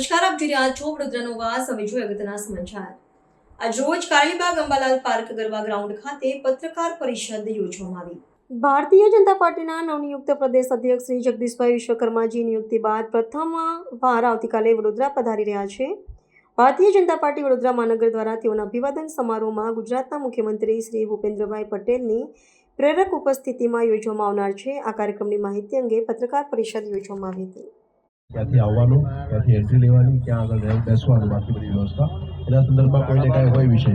નમસ્કાર, આપ જોઈ રહ્યા છો વડોદરાનો વાસ. હવે જોઈએ અગત્યના સમાચાર. આજ રોજ કાળીબાગ અંબાલાલ પાર્ક ગરબા ગ્રાઉન્ડ ખાતે પત્રકાર પરિષદ યોજવામાં આવી. ભારતીય જનતા પાર્ટીના નવનિયુક્ત પ્રદેશ અધ્યક્ષ શ્રી જગદીશભાઈ વિશ્વકર્માજી નિયુક્તિ બાદ પ્રથમ વાર આવતીકાલે વડોદરા પધારી રહ્યા છે. ભારતીય જનતા પાર્ટી વડોદરા મહાનગર દ્વારા તેઓના અભિવાદન સમારોહમાં ગુજરાતના મુખ્યમંત્રી શ્રી ભૂપેન્દ્રભાઈ પટેલની પ્રેરક ઉપસ્થિતિમાં યોજવામાં આવનાર છે. આ કાર્યક્રમની માહિતી અંગે પત્રકાર પરિષદ યોજવામાં આવી હતી. ત્યાંથી આવવાનું ત્યાંથી એન્ટ્રી લેવાની ત્યાં આગળ રહેવું બેસવાનું બાકી બધી વ્યવસ્થા. એના સંદર્ભમાં કોઈને કાંઈ હોય વિષય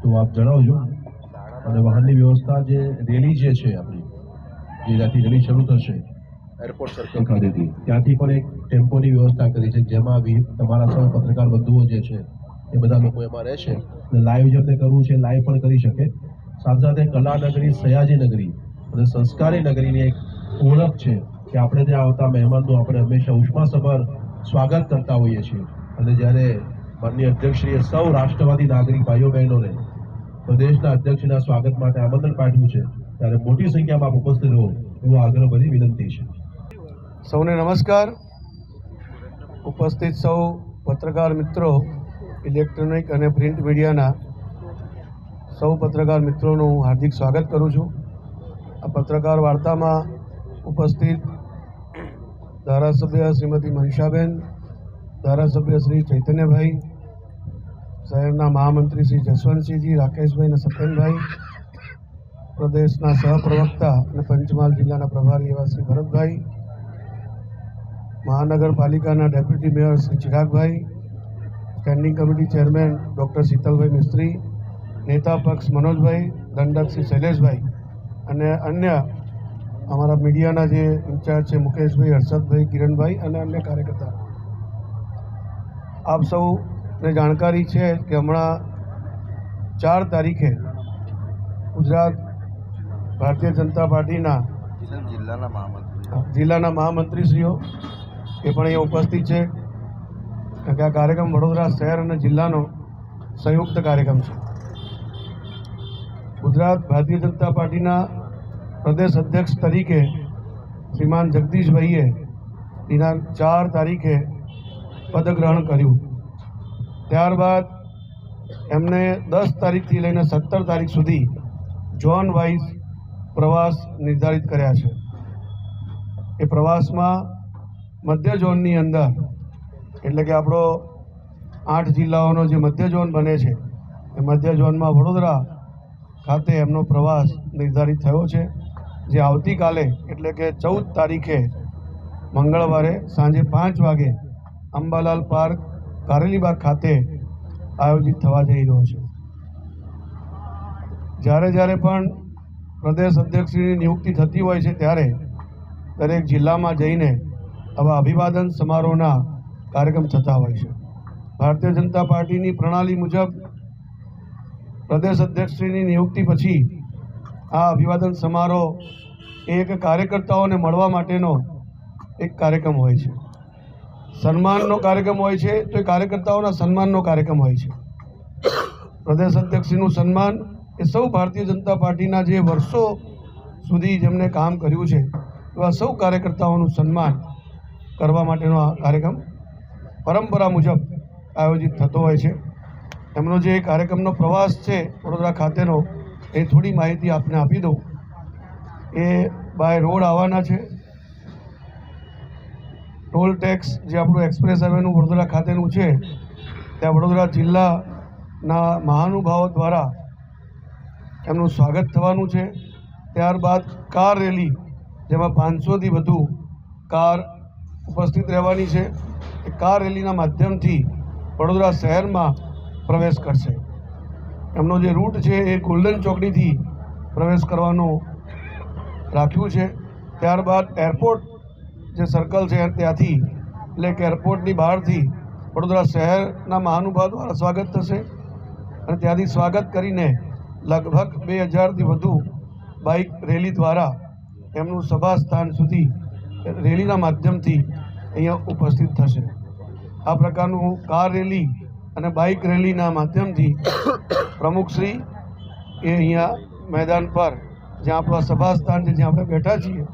તો આપ જણાવજો. અને વાહનની વ્યવસ્થા જે રેલી જે છે આપણી જે જ્યાંથી રેલી શરૂ થશે એરપોર્ટ સર્કલ ખાતેથી. ત્યાંથી પણ એક ટેમ્પોની વ્યવસ્થા કરી છે જેમાં બી તમારા સૌ પત્રકાર બંધુઓ જે છે એ બધા લોકો એમાં રહેશે અને લાઈવ જેમને કરવું છે લાઈવ પણ કરી શકે. સાથે સાથે કલાનગરી સયાજી નગરી અને સંસ્કારી નગરીની એક ઓળખ છે. કે આપણે ત્યાં આવતા મહેમાનનું આપણે હંમેશા ઉષ્માસભર સ્વાગત કરતા હોઈએ છીએ. અને જ્યારે માનનીય અધ્યક્ષશ્રીએ સૌ રાષ્ટ્રવાદી નાગરિક ભાઈઓ બહેનોને પ્રદેશના અધ્યક્ષના સ્વાગત માટે આમંત્રણ પાઠવ્યું છે, ત્યારે મોટી સંખ્યામાં આપ ઉપસ્થિત રહો એવો આગ્રહભરી વિનંતી છે. સૌને નમસ્કાર. ઉપસ્થિત સૌ પત્રકાર મિત્રો, ઇલેક્ટ્રોનિક અને પ્રિન્ટ મીડિયાના સૌ પત્રકાર મિત્રોનું હાર્દિક સ્વાગત કરું છું. આ પત્રકાર વાર્તામાં ઉપસ્થિત ધારાસભ્ય શ્રીમતી મનીષાબેન, ધારાસભ્ય શ્રી ચૈતન્યભાઈ, શહેરના મહામંત્રી શ્રી જસવંતસિંહજી, રાકેશભાઈ અને સત્યનભાઈ, પ્રદેશના સહપ્રવક્તા અને પંચમહાલ જિલ્લાના પ્રભારી એવા શ્રી ભરતભાઈ, મહાનગરપાલિકાના deputy mayor Shri Chiragbhai, standing committee chairman doctor Shitalbhai Mistry, નેતા પક્ષ મનોજભાઈ, દંડક શ્રી શૈલેષભાઈ અને અન્ય અમારા મીડિયાના જે ઇન્ચાર્જ છે મુકેશભાઈ હર્ષદભાઈ કિરણભાઈ અને અન્ય કાર્યકર્તા. આપ સૌને જાણકારી છે કે હમણાં ચાર તારીખે ગુજરાત ભારતીય જનતા પાર્ટીના જિલ્લાના મહામંત્રી જિલ્લાના મહામંત્રીશ્રીઓ એ પણ અહીંયા ઉપસ્થિત છે. કારણ કે આ કાર્યક્રમ વડોદરા શહેર અને જિલ્લાનો સંયુક્ત કાર્યક્રમ છે. ગુજરાત ભારતીય જનતા પાર્ટીના પ્રદેશ અધ્યક્ષ તરીકે શ્રીમાન જગદીશભાઈએ દિનાંક ચાર તારીખે પદગ્રહણ કર્યું. ત્યારબાદ એમને દસ તારીખથી લઈને સત્તર તારીખ સુધી ઝોન વાઇઝ પ્રવાસ નિર્ધારિત કર્યા છે. એ પ્રવાસમાં મધ્ય ઝોનની અંદર, એટલે કે આપણો આઠ જિલ્લાઓનો જે મધ્ય ઝોન બને છે, એ મધ્ય ઝોનમાં વડોદરા ખાતે એમનો પ્રવાસ નિર્ધારિત થયો છે. જે આવતીકાલે, એટલે કે ચૌદ તારીખે મંગળવારે સાંજે પાંચ વાગે અંબાલાલ પાર્ક કારેલીબાગ ખાતે આયોજિત થવા જઈ રહ્યો છે. જ્યારે જ્યારે પણ પ્રદેશ અધ્યક્ષની નિયુક્તિ થતી હોય છે ત્યારે દરેક જિલ્લામાં જઈને આવા અભિવાદન સમારોહના કાર્યક્રમ થતા હોય છે. ભારતીય જનતા પાર્ટીની પ્રણાલી મુજબ પ્રદેશ અધ્યક્ષશ્રીની નિયુક્તિ પછી આ અભિવાદન સમારોહ એ એક કાર્યકર્તાઓને મળવા માટેનો એક કાર્યક્રમ હોય છે. સન્માનનો કાર્યક્રમ હોય છે તો એ કાર્યકર્તાઓના સન્માનનો કાર્યક્રમ હોય છે. પ્રદેશ અધ્યક્ષનું સન્માન એ સૌ ભારતીય જનતા પાર્ટીના જે વર્ષો સુધી જેમને કામ કર્યું છે, એવા સૌ કાર્યકર્તાઓનું સન્માન કરવા માટેનો આ કાર્યક્રમ પરંપરા મુજબ આયોજિત થતો હોય છે. એમનો જે કાર્યક્રમનો પ્રવાસ છે વડોદરા ખાતેનો એ થોડી માહિતી આપને આપી દઉં. એ બાય રોડ આવવાના છે. ટોલ ટેક્સ જે આપણું એક્સપ્રેસ હાઈવેનું વડોદરા ખાતેનું છે, ત્યાં વડોદરા જિલ્લાના મહાનુભાવો દ્વારા એમનું સ્વાગત થવાનું છે. ત્યારબાદ કાર રેલી, જેમાં પાંચસોથી વધુ કાર ઉપસ્થિત રહેવાની છે. એ કાર રેલીના માધ્યમથી વડોદરા શહેરમાં પ્રવેશ કરશે. એમનો જે રૂટ છે એ ગોલ્ડન ચોકડીથી પ્રવેશ કરવાનો રાખ્યું છે. ત્યારબાદ એરપોર્ટ જે સર્કલ છે ત્યાંથી, એટલે કે એરપોર્ટની બહારથી વડોદરા શહેરના મહાનુભાવ દ્વારા સ્વાગત થશે. અને ત્યાંથી સ્વાગત કરીને લગભગ બે હજારથી વધુ બાઇક રેલી દ્વારા એમનું સભા સ્થાન સુધી રેલીના માધ્યમથી અહીંયા ઉપસ્થિત થશે. આ પ્રકારનું કાર રેલી અને બાઇક રેલીના માધ્યમથી પ્રમુખશ્રી એ અહીંયા મેદાન પર જ્યાં આપણા સભાસ્થાન સભા સ્થાન છે, જ્યાં આપણે બેઠા છીએ,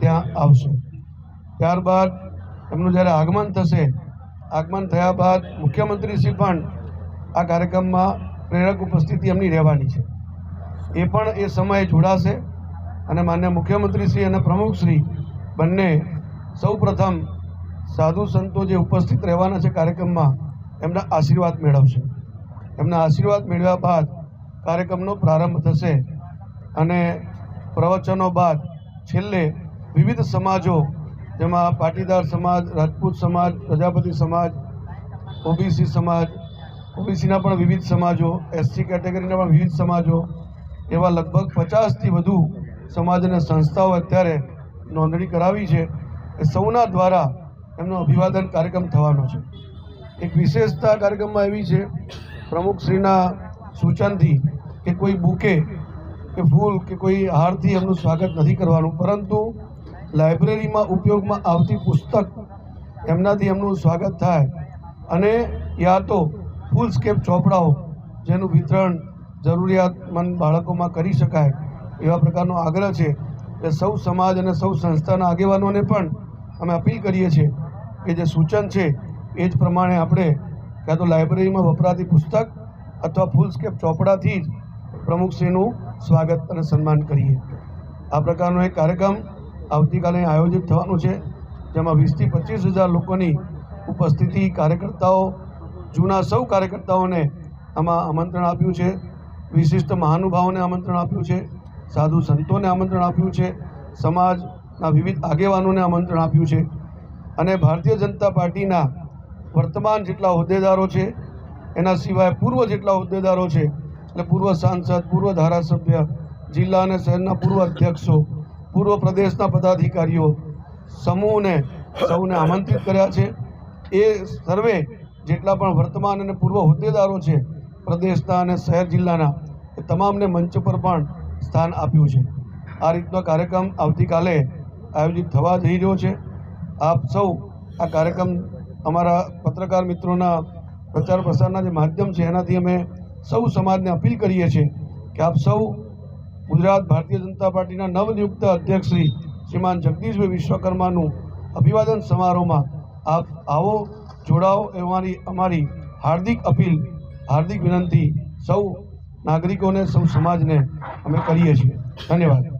ત્યાં આવશે. ત્યારબાદ એમનું જ્યારે આગમન થશે, આગમન થયા બાદ મુખ્યમંત્રીશ્રી પણ આ કાર્યક્રમમાં પ્રેરક ઉપસ્થિતિ એમની રહેવાની છે. એ પણ એ સમયે જોડાશે અને માન્ય મુખ્યમંત્રીશ્રી અને પ્રમુખશ્રી બંને સૌ પ્રથમ સાધુ સંતો જે ઉપસ્થિત રહેવાના છે કાર્યક્રમમાં એમના આશીર્વાદ મેળવશે. એમના આશીર્વાદ મેળવ્યા બાદ કાર્યક્રમનો પ્રારંભ થશે અને પ્રવચનો બાદ છેલ્લે વિવિધ સમાજો, જેમાં પાટીદાર સમાજ, રાજપૂત સમાજ, પ્રજાપતિ સમાજ, ઓબીસી સમાજ, ઓબીસીના પણ વિવિધ સમાજો, એસસી કેટેગરીના પણ વિવિધ સમાજો, એવા લગભગ પચાસથી વધુ સમાજ અને સંસ્થાઓ અત્યારે નોંધણી કરાવી છે. એ સૌના દ્વારા એમનો અભિવાદન કાર્યક્રમ થવાનો છે. એક વિશેષતા કાર્યક્રમમાં એવી છે, પ્રમુખશ્રીના સૂચનથી કે કોઈ બુકે કે ફૂલ કે કોઈ હારથી એમનું સ્વાગત નથી કરવાનું. પરંતુ લાઇબ્રેરીમાં ઉપયોગમાં આવતી પુસ્તક એમનાથી એમનું સ્વાગત થાય અને યા તો ફૂલ સ્કેપ ચોપડાઓ જેનું વિતરણ જરૂરિયાતમંદ બાળકોમાં કરી શકાય એવા પ્રકારનો આગ્રહ છે. એ સૌ સમાજ અને સૌ સંસ્થાના આગેવાનોને પણ અમે અપીલ કરીએ છીએ કે જે સૂચન છે એ જ પ્રમાણે આપણે કાં તો લાઇબ્રેરીમાં વપરાતી પુસ્તક અથવા ફૂલ સ્કેપ ચોપડાથી જ પ્રમુખશ્રીનું સ્વાગત અને સન્માન કરીએ. આ પ્રકારનો એક કાર્યક્રમ આવતીકાલે આયોજિત થવાનો છે, જેમાં વીસથી પચીસ હજાર લોકોની ઉપસ્થિતિ કાર્યકર્તાઓ, જૂના સૌ કાર્યકર્તાઓને આમાં આમંત્રણ આપ્યું છે, વિશિષ્ટ મહાનુભાવોને આમંત્રણ આપ્યું છે, સાધુ સંતોને આમંત્રણ આપ્યું છે, સમાજના વિવિધ આગેવાનોને આમંત્રણ આપ્યું છે. અને ભારતીય જનતા પાર્ટીના વર્તમાન જેટલા હોદ્દેદારો છે, એના સિવાય પૂર્વ જેટલા હોદ્દેદારો છે, એટલે પૂર્વ સાંસદ, પૂર્વ ધારાસભ્ય, જિલ્લા અને શહેરના પૂર્વ અધ્યક્ષો, પૂર્વ પ્રદેશના પદાધિકારીઓ સમૂહને સૌને આમંત્રિત કર્યા છે. એ સર્વે જેટલા પણ વર્તમાન અને પૂર્વ હોદ્દેદારો છે, પ્રદેશના અને શહેર જિલ્લાના, એ તમામને મંચ પર પણ સ્થાન આપ્યું છે. આ રીતનો કાર્યક્રમ આવતીકાલે આયોજિત થવા જઈ રહ્યો છે. આપ સૌ આ કાર્યક્રમ અમારા પત્રકાર મિત્રોના પ્રચાર પ્રસારના જે માધ્યમ છે, એનાથી અમે સૌ સમાજને અપીલ કરીએ છીએ કે આપ સૌ ગુજરાત ભારતીય જનતા પાર્ટીના નવનિયુક્ત અધ્યક્ષ શ્રી શ્રીમાન જગદીશભાઈ વિશ્વકર્માનું અભિવાદન સમારોહમાં આપ આવો, જોડાઓ એ અમારી અમારી હાર્દિક અપીલ, હાર્દિક વિનંતી સૌ નાગરિકોને, સૌ સમાજને અમે કરીએ છીએ. ધન્યવાદ.